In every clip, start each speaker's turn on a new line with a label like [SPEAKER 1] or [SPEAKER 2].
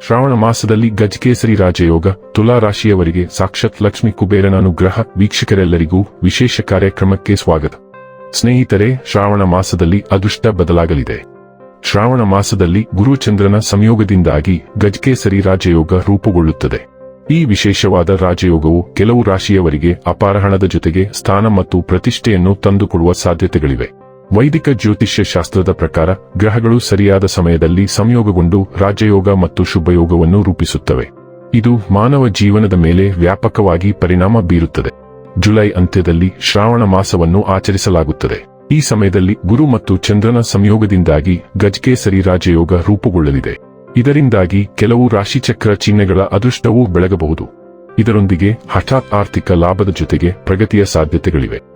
[SPEAKER 1] ಶ್ರಾವಣ ಮಾಸದಲ್ಲಿ ಗಜಕೇಸರಿ ರಾಜಯೋಗ, ತುಲಾ ರಾಶಿಯವರಿಗೆ ಸಾಕ್ಷಾತ್ ಲಕ್ಷ್ಮಿ ಕುಬೇರನ ಅನುಗ್ರಹ, ವೀಕ್ಷಕರೆಲ್ಲರಿಗೂ ವಿಶೇಷ ಕಾರ್ಯಕ್ರಮಕ್ಕೆ ಸ್ವಾಗತ. ಸ್ನೇಹಿತರೆ, ಶ್ರಾವಣ ಮಾಸದಲ್ಲಿ ಅದೃಷ್ಟ ಬದಲಾಗಲಿದೆ. ಶ್ರಾವಣ ಮಾಸದಲ್ಲಿ ಗುರುಚಂದ್ರನ ಸಂಯೋಗದಿಂದಾಗಿ ಗಜಕೇಸರಿ ರಾಜಯೋಗ ರೂಪುಗೊಳ್ಳುತ್ತದೆ. ಈ ವಿಶೇಷವಾದ ರಾಜಯೋಗವು ಕೆಲವು ರಾಶಿಯವರಿಗೆ ಅಪಾರ ಹಣದ ಜೊತೆಗೆ ಸ್ಥಾನ ಮತ್ತು ಪ್ರತಿಷ್ಠೆಯನ್ನು ತಂದುಕೊಡುವ ಸಾಧ್ಯತೆಗಳಿವೆ. ವೈದಿಕ ಜ್ಯೋತಿಷ್ಯ ಶಾಸ್ತ್ರದ ಪ್ರಕಾರ, ಗ್ರಹಗಳು ಸರಿಯಾದ ಸಮಯದಲ್ಲಿ ಸಂಯೋಗಗೊಂಡು ರಾಜಯೋಗ ಮತ್ತು ಶುಭಯೋಗವನ್ನು ರೂಪಿಸುತ್ತವೆ. ಇದು ಮಾನವ ಜೀವನದ ಮೇಲೆ ವ್ಯಾಪಕವಾಗಿ ಪರಿಣಾಮ ಬೀರುತ್ತದೆ. ಜುಲೈ ಅಂತ್ಯದಲ್ಲಿ ಶ್ರಾವಣ ಮಾಸವನ್ನು ಆಚರಿಸಲಾಗುತ್ತದೆ. ಈ ಸಮಯದಲ್ಲಿ ಗುರು ಮತ್ತು ಚಂದ್ರನ ಸಂಯೋಗದಿಂದಾಗಿ ಗಜಕೇಸರಿ ರಾಜಯೋಗ ರೂಪುಗೊಳ್ಳಲಿದೆ. ಇದರಿಂದಾಗಿ ಕೆಲವು ರಾಶಿಚಕ್ರ ಚಿಹ್ನೆಗಳ ಅದೃಷ್ಟವೂ ಬೆಳಗಬಹುದು. ಇದರೊಂದಿಗೆ ಹಠಾತ್ ಆರ್ಥಿಕ ಲಾಭದ ಜೊತೆಗೆ ಪ್ರಗತಿಯ ಸಾಧ್ಯತೆಗಳಿವೆ.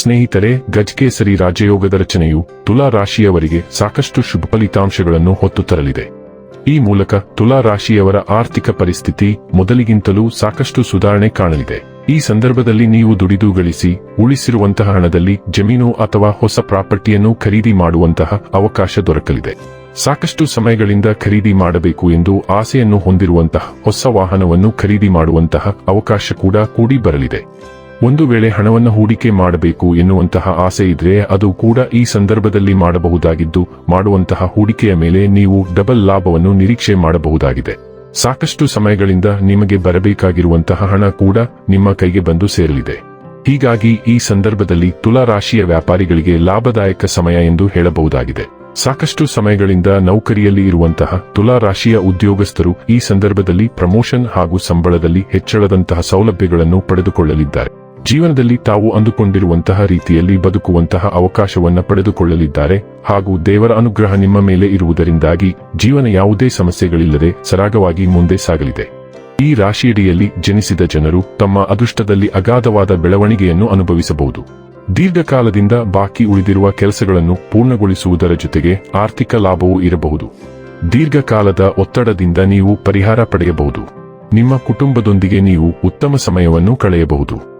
[SPEAKER 1] ಸ್ನೇಹಿತರೆ, ಗಜಕೇಸರಿ ರಾಜಯೋಗದ ರಚನೆಯು ತುಲಾ ರಾಶಿಯವರಿಗೆ ಸಾಕಷ್ಟು ಶುಭ ಫಲಿತಾಂಶಗಳನ್ನು ಹೊತ್ತು ತರಲಿದೆ. ಈ ಮೂಲಕ ತುಲಾ ರಾಶಿಯವರ ಆರ್ಥಿಕ ಪರಿಸ್ಥಿತಿ ಮೊದಲಿಗಿಂತಲೂ ಸಾಕಷ್ಟು ಸುಧಾರಣೆ ಕಾಣಲಿದೆ. ಈ ಸಂದರ್ಭದಲ್ಲಿ ನೀವು ದುಡಿದು ಗಳಿಸಿ, ಉಳಿಸಿರುವಂತಹ ಹಣದಲ್ಲಿ ಜಮೀನು ಅಥವಾ ಹೊಸ ಪ್ರಾಪರ್ಟಿಯನ್ನು ಖರೀದಿ ಮಾಡುವಂತಹ ಅವಕಾಶ ದೊರಕಲಿದೆ. ಸಾಕಷ್ಟು ಸಮಯಗಳಿಂದ ಖರೀದಿ ಮಾಡಬೇಕು ಎಂದು ಆಸೆಯನ್ನು ಹೊಂದಿರುವಂತಹ ಹೊಸ ವಾಹನವನ್ನು ಖರೀದಿ ಮಾಡುವಂತಹ ಅವಕಾಶ ಕೂಡ ಕೂಡಿ ಬರಲಿದೆ. ಒಂದು ವೇಳೆ ಹಣವನ್ನು ಹೂಡಿಕೆ ಮಾಡಬೇಕು ಎನ್ನುವಂತಹ ಆಸೆ ಇದ್ರೆ ಅದು ಕೂಡ ಈ ಸಂದರ್ಭದಲ್ಲಿ ಮಾಡಬಹುದಾಗಿದ್ದು, ಮಾಡುವಂತಹ ಹೂಡಿಕೆಯ ಮೇಲೆ ನೀವು ಡಬಲ್ ಲಾಭವನ್ನು ನಿರೀಕ್ಷೆ ಮಾಡಬಹುದಾಗಿದೆ. ಸಾಕಷ್ಟು ಸಮಯಗಳಿಂದ ನಿಮಗೆ ಬರಬೇಕಾಗಿರುವಂತಹ ಹಣ ಕೂಡ ನಿಮ್ಮ ಕೈಗೆ ಬಂದು ಸೇರಲಿದೆ. ಹೀಗಾಗಿ ಈ ಸಂದರ್ಭದಲ್ಲಿ ತುಲಾ ರಾಶಿಯ ವ್ಯಾಪಾರಿಗಳಿಗೆ ಲಾಭದಾಯಕ ಸಮಯ ಎಂದು ಹೇಳಬಹುದಾಗಿದೆ. ಸಾಕಷ್ಟು ಸಮಯಗಳಿಂದ ನೌಕರಿಯಲ್ಲಿ ಇರುವಂತಹ ತುಲಾ ರಾಶಿಯ ಉದ್ಯೋಗಸ್ಥರು ಈ ಸಂದರ್ಭದಲ್ಲಿ ಪ್ರಮೋಷನ್ ಹಾಗೂ ಸಂಬಳದಲ್ಲಿ ಹೆಚ್ಚಳದಂತಹ ಸೌಲಭ್ಯಗಳನ್ನು ಪಡೆದುಕೊಳ್ಳಲಿದ್ದಾರೆ. ಜೀವನದಲ್ಲಿ ತಾವು ಅಂದುಕೊಂಡಿರುವಂತಹ ರೀತಿಯಲ್ಲಿ ಬದುಕುವಂತಹ ಅವಕಾಶವನ್ನು ಪಡೆದುಕೊಳ್ಳಲಿದ್ದಾರೆ ಹಾಗೂ ದೇವರ ಅನುಗ್ರಹ ನಿಮ್ಮ ಮೇಲೆ ಇರುವುದರಿಂದಾಗಿ ಜೀವನ ಯಾವುದೇ ಸಮಸ್ಯೆಗಳಿಲ್ಲದೆ ಸರಾಗವಾಗಿ ಮುಂದೆ ಸಾಗಲಿದೆ. ಈ ರಾಶಿಯಡಿಯಲ್ಲಿ ಜನಿಸಿದ ಜನರು ತಮ್ಮ ಅದೃಷ್ಟದಲ್ಲಿ ಅಗಾಧವಾದ ಬೆಳವಣಿಗೆಯನ್ನು ಅನುಭವಿಸಬಹುದು. ದೀರ್ಘಕಾಲದಿಂದ ಬಾಕಿ ಉಳಿದಿರುವ ಕೆಲಸಗಳನ್ನು ಪೂರ್ಣಗೊಳಿಸುವುದರ ಜೊತೆಗೆ ಆರ್ಥಿಕ ಲಾಭವೂ ಇರಬಹುದು. ದೀರ್ಘಕಾಲದ ಒತ್ತಡದಿಂದ ನೀವು ಪರಿಹಾರ ಪಡೆಯಬಹುದು. ನಿಮ್ಮ ಕುಟುಂಬದೊಂದಿಗೆ ನೀವು ಉತ್ತಮ ಸಮಯವನ್ನು ಕಳೆಯಬಹುದು.